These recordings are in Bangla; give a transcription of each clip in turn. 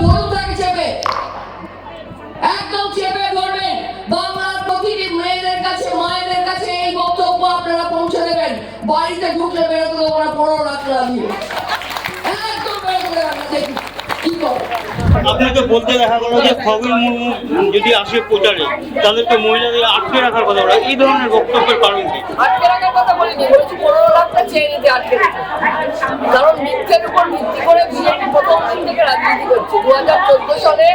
ধরুন তাকে চেপে। একদম চেপে ধরবেন বাংলার প্রতিটি মেয়েদের কাছে মায়েদের কাছে এই বক্তব্য আপনারা পৌঁছে দেবেন। বাড়িতে ঢুকলে বেরোতে দেবো না পনেরো লাখ লাগিয়ে একদম বেরোতে দেবেন দেখি কি করে। আপনাকে বলতে দেখা গেল যে খগেন মুর্মু যদি আসে প্রচারে তাদেরকে মহিলাদের আটকে রাখার কথা বলা এই ধরনের বক্তব্যের কারণ কি? আটকে রাখার কথা বলিনি বলছি পনেরো লাখটা চেয়ে নিতে আটকে কারণ মিথ্যের উপর ভিত্তি করে বিজেপি প্রথম দিন থেকে রাজনীতি করছে। দু হাজার চোদ্দ সালে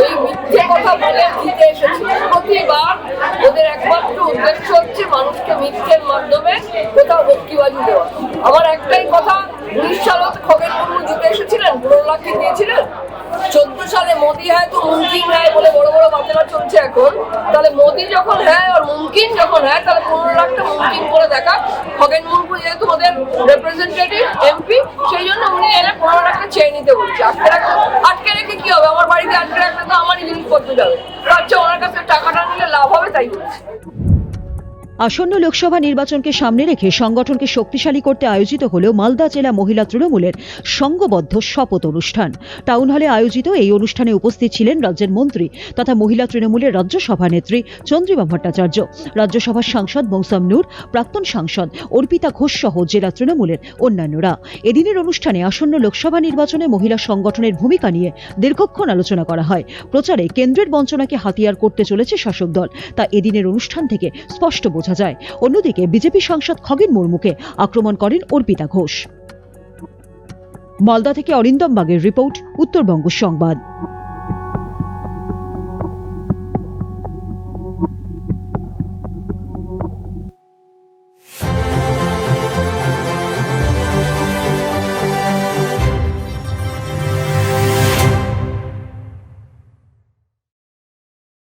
ওই মিথ্যে কথা বলে জিতে এসেছে প্রতিবার ওদের একমাত্র উদ্দেশ্য হচ্ছে মানুষকে মিথ্যের মাধ্যমে কোথাও ভক্তিবাজি দেওয়া। আমার একটাই কথা উনিশ সালে খগেন মুর্মু জিতে এসেছিলেন পনেরো লাখে দিয়েছিলেন। চোদ্দ সালে মোদি হ্যায় তো মুমকিন হ্যায় বলে বড় বড় বাচ্চারা চলছে এখন। তাহলে মোদি যখন হ্যাঁ আর মুমকিন যখন হ্যাঁ তাহলে পনেরো লাখটা মুমকিন করে দেখা। খগেন মুর্মু যেহেতু ওদের রিপ্রেজেন্টেটিভ চেয়ে নিতে বলছে। আটকে রাখা। আটকে রেখে কি হবে? আমার বাড়িতে আটকে রাখলে তো আমারই জিনিসপত্র যাবে। আচ্ছা ওনার কাছে টাকাটা নিলে লাভ হবে তাই বলছি। আসন্ন লোকসভা নির্বাচনকে সামনে রেখে সংগঠনকে শক্তিশালী করতে আয়োজিত হল মালদা জেলা মহিলা তৃণমূলের সংঘবদ্ধ শপথ অনুষ্ঠান। টাউন হলে আয়োজিত এই অনুষ্ঠানে উপস্থিত ছিলেন রাজ্যের মন্ত্রী তথা মহিলা তৃণমূলের রাজ্যসভা নেত্রী চন্দ্রিমা ভট্টাচার্য রাজ্যসভার সাংসদ মৌসাম নূর, প্রাক্তন সাংসদ অর্পিতা ঘোষ সহ জেলা তৃণমূলের অন্যান্যরা। এদিনের অনুষ্ঠানে আসন্ন লোকসভা নির্বাচনে মহিলা সংগঠনের ভূমিকা নিয়ে দীর্ঘক্ষণ আলোচনা করা হয়। প্রচারে কেন্দ্রের বঞ্চনাকে হাতিয়ার করতে চলেছে শাসক দল। তা এদিনের অনুষ্ঠান থেকে স্পষ্ট বোঝা যায়। অন্যদিকে বিজেপি সাংসদ খগেন মুর্মুকে আক্রমণ করেন অর্পিতা ঘোষ। মালদা থেকে অরিন্দম বাগের রিপোর্ট, উত্তরবঙ্গ সংবাদ।